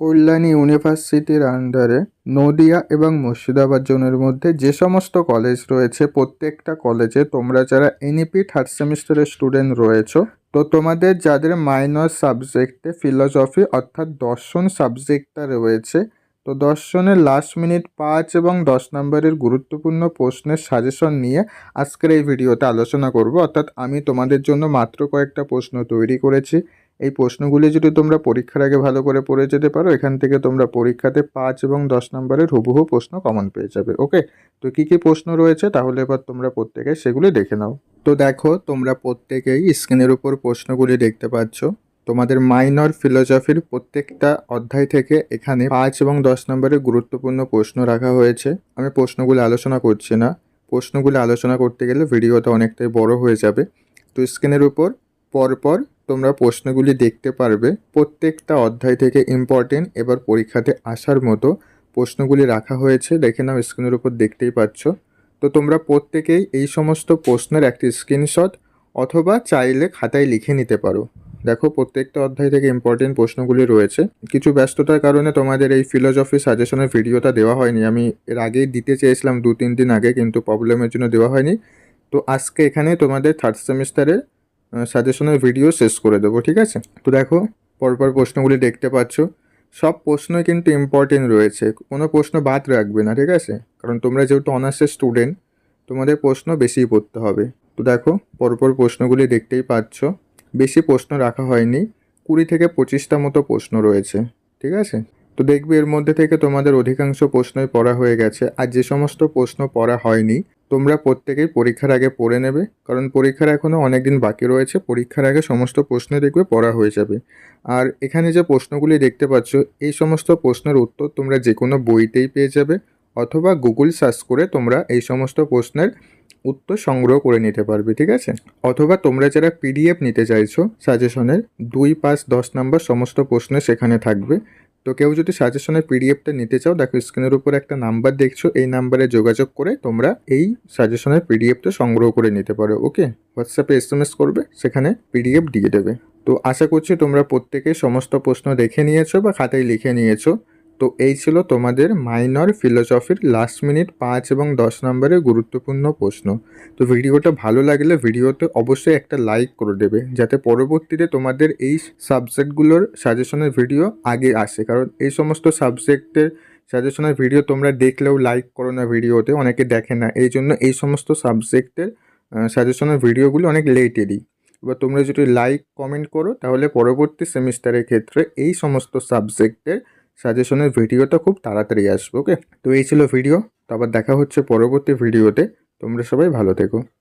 কল্যাণী ইউনিভার্সিটির আন্ডারে নদিয়া এবং মুর্শিদাবাদ জোনের মধ্যে যে সমস্ত কলেজ রয়েছে, প্রত্যেকটা কলেজে তোমরা যারা এনইপি থার্ড সেমিস্টারের স্টুডেন্ট রয়েছো, তো তোমাদের যাদের মাইনর সাবজেক্টে ফিলসফি অর্থাৎ দর্শন সাবজেক্টটা রয়েছে, তো দর্শনের লাস্ট মিনিট পাঁচ এবং দশ নম্বরের গুরুত্বপূর্ণ প্রশ্নের সাজেশন নিয়ে আজকের এই ভিডিওতে আলোচনা করব। অর্থাৎ আমি তোমাদের জন্য মাত্র কয়েকটা প্রশ্ন তৈরি করেছি। এই প্রশ্নগুলি যদি তোমরা পরীক্ষার আগে ভালো করে পড়ে যেতে পারো, এখান থেকে তোমরা পরীক্ষাতে পাঁচ এবং দশ নম্বরের হুবহু প্রশ্ন কমন পেয়ে যাবে ওকে তো কী কী প্রশ্ন রয়েছে তাহলে এবার তোমরা প্রত্যেকে সেগুলি দেখে নাও। তো দেখো, তোমরা প্রত্যেকেই স্ক্রিনের উপর প্রশ্নগুলি দেখতে পাচ্ছ। তোমাদের মাইনর ফিলোসফির প্রত্যেকটা অধ্যায় থেকে এখানে পাঁচ এবং দশ নম্বরের গুরুত্বপূর্ণ প্রশ্ন রাখা হয়েছে। আমি প্রশ্নগুলো আলোচনা করছি না। প্রশ্নগুলো আলোচনা করতে গেলে ভিডিওটা অনেকটাই বড় হয়ে যাবে। তো স্ক্রিনের উপর পরপর তোমরা প্রশ্নগুলি দেখতে পারবে। প্রত্যেকটা অধ্যায় থেকে ইম্পর্টেন্ট এবার পরীক্ষাতে আসার মতো প্রশ্নগুলি রাখা হয়েছে। দেখে নাও স্ক্রিনের উপর দেখতেই পাচ্ছ। তো তোমরা প্রত্যেকেই এই সমস্ত প্রশ্নের একটি স্ক্রিনশট অথবা চাইলে খাতায় লিখে নিতে পারো। দেখো, প্রত্যেকটা অধ্যায় থেকে ইম্পর্টেন্ট প্রশ্নগুলি রয়েছে। কিছু ব্যস্ততার কারণে তোমাদের এই ফিলোসফি সাজেশনের ভিডিওটা দেওয়া হয়নি। আমি এর আগেই দিতে চেয়েছিলাম দু তিন দিন আগে, কিন্তু প্রবলেমের জন্য দেওয়া হয়নি। তো আজকে এখানে তোমাদের থার্ড সেমিস্টারের সাজেশনের ভিডিও শেষ করে দেবো, ঠিক আছে? তো দেখো, পরপর প্রশ্নগুলি দেখতে পাচ্ছ। সব প্রশ্নই কিন্তু ইম্পর্টেন্ট রয়েছে। কোনো প্রশ্ন বাদ রাখবে না, ঠিক আছে? কারণ তোমরা যেহেতু অনার্সের স্টুডেন্ট তোমাদের প্রশ্ন বেশিই পড়তে হবে। তো দেখো, পরপর প্রশ্নগুলি দেখতেই পাচ্ছ। বেশি প্রশ্ন রাখা হয়নি। কুড়ি থেকে পঁচিশটা মতো প্রশ্ন রয়েছে, ঠিক আছে? তো দেখবে এর মধ্যে থেকে তোমাদের অধিকাংশ প্রশ্নই পড়া হয়ে গেছে। আর যে সমস্ত প্রশ্ন পড়া হয়নি তোমরা প্রত্যেকেই পরীক্ষার আগে পড়ে নেবে, কারণ পরীক্ষার এখনও অনেক দিন বাকি রয়েছে, পরীক্ষার আগে সমস্ত প্রশ্ন দেখবে, পড়া হয়ে যাবে। আর এখানে যে প্রশ্নগুলি দেখতে পাচ্ছ, এই সমস্ত প্রশ্নের উত্তর তোমরা যে কোনো বইতেই পেয়ে যাবে, অথবা গুগল সার্চ করে তোমরা এই সমস্ত প্রশ্নের উত্তর সংগ্রহ করে নিতে পারবে, ঠিক আছে? অথবা তোমরা যারা পিডিএফ নিতে চাইছো সাজেশনের দুই পাঁচ দশ নাম্বার সমস্ত প্রশ্ন সেখানে থাকবে। তো কেউ যদি সাজেশনের পিডিএফটা নিতে চাও, দেখো স্ক্রিনের উপর একটা নাম্বার দেখছ, এই নাম্বারে যোগাযোগ করে তোমরা এই সাজেশনের পিডিএফটা সংগ্রহ করে নিতে পারো ওকে হোয়াটসঅ্যাপে এস এম এস করবে, সেখানে পিডিএফ দিয়ে দেবে। তো আশা করছি তোমরা প্রত্যেকে সমস্ত প্রশ্ন দেখে নিয়েছো বা খাতায় লিখে নিয়েছো। তো এই ছিল তোমাদের মাইনর ফিলোসফির লাস্ট মিনিট পাঁচ এবং দশ নম্বরের গুরুত্বপূর্ণ প্রশ্ন। তো ভিডিওটা ভালো লাগলে ভিডিওতে অবশ্যই একটা লাইক করে দেবে, যাতে পরবর্তীতে তোমাদের এই সাবজেক্টগুলোর সাজেশনের ভিডিও আগে আসে। কারণ এই সমস্ত সাবজেক্টের সাজেশনের ভিডিও তোমরা দেখলেও লাইক করো না ভিডিওতে, অনেকে দেখে না। এই জন্য এই সমস্ত সাবজেক্টের সাজেশনের ভিডিওগুলো অনেক লেটে দিই এবার তোমরা যদি লাইক কমেন্ট করো, তাহলে পরবর্তী সেমিস্টারের ক্ষেত্রে এই সমস্ত সাবজেক্টের সাজেশনের ভিডিওটা খুব তাড়াতাড়ি আসবে ওকে তো এই ছিল ভিডিও তো আবার দেখা হচ্ছে পরবর্তী ভিডিওতে তোমরা সবাই ভালো থেকো।